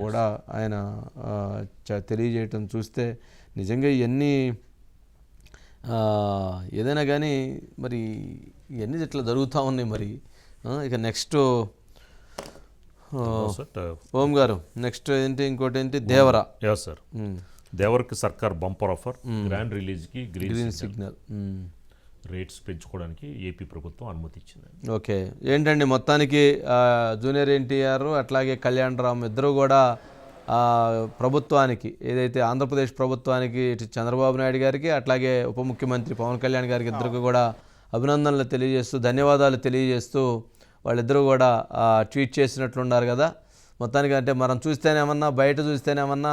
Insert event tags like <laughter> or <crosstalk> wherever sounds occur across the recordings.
కూడా ఆయన తెలియజేయటం చూస్తే నిజంగా ఇవన్నీ ఏదైనా కానీ మరి ఇవన్నీ ఇట్లా జరుగుతూ ఉన్నాయి మరి. ఇక నెక్స్ట్ ఓం గారు నెక్స్ట్ ఏంటి ఇంకోటి ఏంటి దేవరా. సార్ దేవరికి సర్కార్ బంపర్ ఆఫర్ గ్రాండ్ రిలీజ్కి గ్రీన్ సిగ్నల్. రేట్స్ పెంచుకోవడానికి ఏపీ ప్రభుత్వం అనుమతి ఇచ్చింది ఓకే. ఏంటండి మొత్తానికి ఆ, జూనియర్ ఎన్టీఆర్ అట్లాగే కళ్యాణ్ రామ్ ఇద్దరు కూడా ఆ, ప్రభుత్వానికి ఏదైతే ఆంధ్రప్రదేశ్ ప్రభుత్వానికి ఇటు చంద్రబాబు నాయుడు గారికి అట్లాగే ఉప ముఖ్యమంత్రి పవన్ కళ్యాణ్ గారికి ఇద్దరికి కూడా అభినందనలు తెలియజేస్తూ ధన్యవాదాలు తెలియజేస్తూ వాళ్ళిద్దరూ కూడా ట్వీట్ చేసినట్లున్నారు కదా. మొత్తానికి అంటే మనం చూస్తేనేమన్నా బయట చూస్తేనేమన్నా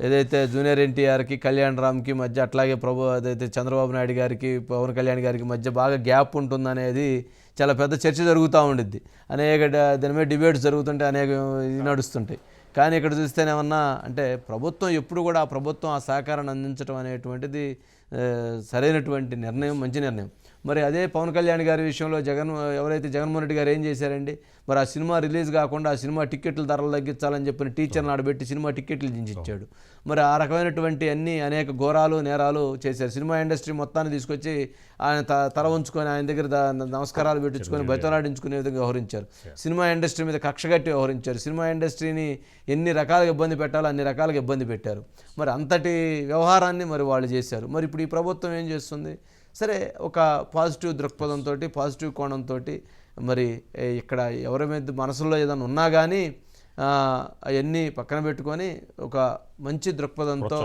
ఏదైతే జూనియర్ ఎన్టీఆర్కి కళ్యాణ్ రామ్కి మధ్య అట్లాగే ప్రభు అదైతే చంద్రబాబు నాయుడు గారికి పవన్ కళ్యాణ్ గారికి మధ్య బాగా గ్యాప్ ఉంటుందనేది చాలా పెద్ద చర్చ జరుగుతూ ఉండిద్ది. అనేక డ- దాని మీద డిబేట్స్ జరుగుతుంటే అనేక ఇది నడుస్తుంటాయి. కానీ ఇక్కడ చూస్తేనేమన్నా అంటే ప్రభుత్వం ఎప్పుడు కూడా ఆ ప్రభుత్వం ఆ సహకారాన్ని అందించడం అనేటువంటిది సరైనటువంటి నిర్ణయం మంచి నిర్ణయం. మరి అదే పవన్ కళ్యాణ్ గారి విషయంలో జగన్ ఎవరైతే జగన్మోహన్ రెడ్డి గారు ఏం చేశారండి? మరి ఆ సినిమా రిలీజ్ కాకుండా ఆ సినిమా టికెట్ల ధరలు తగ్గించాలని చెప్పిన టీచర్ని ఆడబెట్టి సినిమా టికెట్లు దించిచ్చాడు. మరి ఆ రకమైనటువంటి అన్ని అనేక ఘోరాలు నేరాలు చేశారు. సినిమా ఇండస్ట్రీ మొత్తాన్ని తీసుకొచ్చి ఆయన తల ఉంచుకొని ఆయన దగ్గర నమస్కారాలు పెట్టించుకొని బయటలాడించుకునే విధంగా వ్యవహరించారు. సినిమా ఇండస్ట్రీ మీద కక్షగట్టి వ్యవహరించారు. సినిమా ఇండస్ట్రీని ఎన్ని రకాలుగా ఇబ్బంది పెట్టాలో అన్ని రకాలుగా ఇబ్బంది పెట్టారు. మరి అంతటి వ్యవహారాన్ని మరి వాళ్ళు చేశారు. మరి ఇప్పుడు ఈ ప్రభుత్వం ఏం చేస్తుంది? సరే ఒక పాజిటివ్ దృక్పథంతో పాజిటివ్ కోణంతో మరి ఇక్కడ ఎవరి మీద మనసులో ఏదైనా ఉన్నా కానీ అవన్నీ పక్కన పెట్టుకొని ఒక మంచి దృక్పథంతో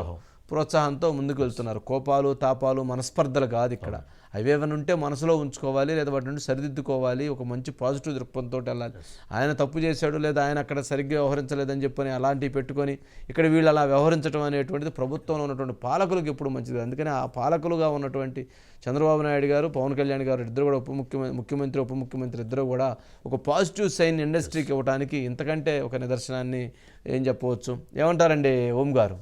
ప్రోత్సాహంతో ముందుకు వెళ్తున్నారు కోపాలు తాపాలు మనస్పర్ధలు కాదు ఇక్కడ. అవి ఏమైనా ఉంటే మనసులో ఉంచుకోవాలి లేదా వాటి నుండి సరిదిద్దుకోవాలి ఒక మంచి పాజిటివ్ దృక్పథంతో వెళ్ళాలి ఆయన తప్పు చేశాడు లేదా ఆయన అక్కడ సరిగ్గా వ్యవహరించలేదని చెప్పని అలాంటివి పెట్టుకొని ఇక్కడ వీళ్ళు అలా వ్యవహరించడం అనేటువంటిది ప్రభుత్వంలో ఉన్నటువంటి పాలకులకు ఎప్పుడు మంచిది. అందుకని ఆ పాలకులుగా ఉన్నటువంటి చంద్రబాబు నాయుడు గారు పవన్ కళ్యాణ్ గారు ఇద్దరు కూడా ఉప ముఖ్యమంత్రి ముఖ్యమంత్రి ఉప ముఖ్యమంత్రి ఇద్దరు కూడా ఒక పాజిటివ్ సైన్ ఇండస్ట్రీకి ఇవ్వడానికి ఇంతకంటే ఒక నిదర్శనాన్ని ఏం చెప్పవచ్చు? ఏమంటారండి ఓం గారు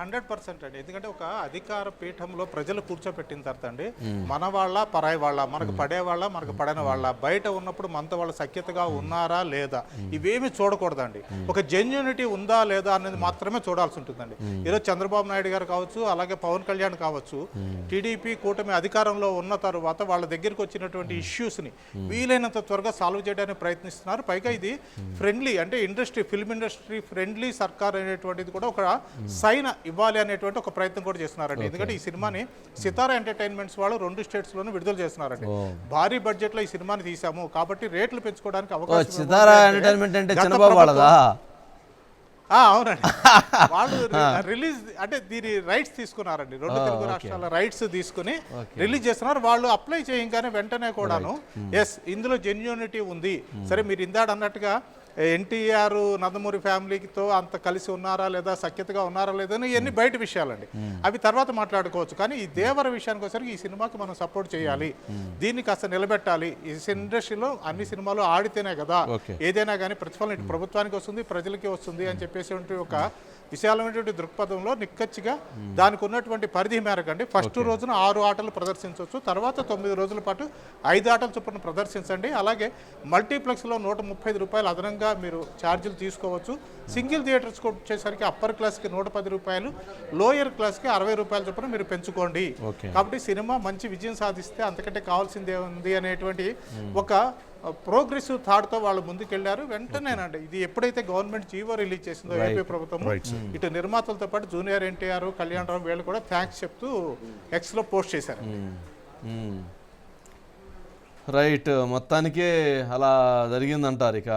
హండ్రెడ్ పర్సెంట్ అండి. ఎందుకంటే ఒక అధికార పీఠంలో ప్రజలు కూర్చోపెట్టిన తర్వాత అండి మన వాళ్ళ పరాయి వాళ్ళ మనకు పడే వాళ్ళ మనకు పడని వాళ్ళ బయట ఉన్నప్పుడు మనతో వాళ్ళ సఖ్యతగా ఉన్నారా లేదా ఇవేమి చూడకూడదండి. ఒక జెన్యూనిటీ ఉందా లేదా అనేది మాత్రమే చూడాల్సి ఉంటుందండి. ఈరోజు చంద్రబాబు నాయుడు గారు కావచ్చు అలాగే పవన్ కళ్యాణ్ కావచ్చు టీడీపీ కూటమి అధికారంలో ఉన్న తర్వాత వాళ్ళ దగ్గరికి వచ్చినటువంటి ఇష్యూస్ని వీలైనంత త్వరగా సాల్వ్ చేయడానికి ప్రయత్నిస్తున్నారు. పైగా ఇది ఫ్రెండ్లీ అంటే ఇండస్ట్రీ ఫిల్మ్ ఇండస్ట్రీ ఫ్రెండ్లీ సర్కార్ అనేటువంటిది కూడా ఒక సైన్ ఇవ్వాలి అనేటువంటి ఒక ప్రయత్నం కూడా చేస్తున్నారండి. ఎందుకంటే ఈ సినిమాని సితారా ఎంటర్టైన్మెంట్స్ వాళ్ళు రెండు స్టేట్స్ లోనూ విడుదల చేస్తున్నారండి. భారీ బడ్జెట్లో ఈ సినిమాని తీసాము కాబట్టి రేట్లు పెంచుకోవడానికి అవకాశం సితారా ఎంటర్టైన్మెంట్ అంటే వాళ్ళదా? అవునండి. <laughs> వాళ్ళు రిలీజ్ అంటే దీని రైట్స్ తీసుకున్నారండి. రెండు తెలుగు రాష్ట్రాల రైట్స్ తీసుకుని రిలీజ్ చేస్తున్నారు. వాళ్ళు అప్లై చేయగానే వెంటనే కూడాను ఎస్ ఇందులో జెన్యూనిటీ ఉంది. సరే మీరు ఇందాడ అన్నట్టుగా ఎన్టీఆర్ నందమూరి ఫ్యామిలీతో అంత కలిసి ఉన్నారా లేదా సఖ్యతగా ఉన్నారా లేదా అని ఇవన్నీ బయట విషయాలండి. అవి తర్వాత మాట్లాడుకోవచ్చు. కానీ ఈ దేవర విషయానికి వచ్చేసరికి ఈ సినిమాకి మనం సపోర్ట్ చేయాలి. దీన్ని కాస్త నిలబెట్టాలి. ఈ ఇండస్ట్రీలో అన్ని సినిమాలు ఆడితేనే కదా. ఏదైనా కానీ ప్రతిఫలం ఇటు ప్రభుత్వానికి వస్తుంది ప్రజలకి వస్తుంది అని చెప్పేసి ఒక విశాలమైనటువంటి దృక్పథంలో నిక్కచ్చిగా దానికి ఉన్నటువంటి పరిధి మేరకు అండి. ఫస్ట్ రోజున ఆరు ఆటలు ప్రదర్శించవచ్చు. తర్వాత తొమ్మిది రోజుల పాటు ఐదు ఆటల చొప్పున ప్రదర్శించండి. అలాగే మల్టీప్లెక్స్లో నూట ముప్పై రూపాయలు అదనంగా మీరు ఛార్జీలు తీసుకోవచ్చు. సింగిల్ థియేటర్స్కి వచ్చేసరికి అప్పర్ క్లాస్కి నూట పది రూపాయలు లోయర్ క్లాస్కి అరవై రూపాయల చొప్పున మీరు పెంచుకోండి. కాబట్టి సినిమా మంచి విజయం సాధిస్తే అంతకంటే కావాల్సిందే ఉంది అనేటువంటి ఒక ప్రోగ్రెసివ్ థాట్తో వాళ్ళు ముందుకెళ్ళారు. వెంటనేనండి ఇది ఎప్పుడైతే గవర్నమెంట్ జీవో రిలీజ్ చేసిందో ఏపీ ప్రభుత్వం ఇటు నిర్మాతలతో పాటు జూనియర్ ఎన్టీఆర్ కళ్యాణ్ రామ్ వీళ్ళు కూడా థ్యాంక్స్ చెప్తూ ఎక్స్లో పోస్ట్ చేశారు. రైట్ మొత్తానికి అలా జరిగిందంటారు ఇక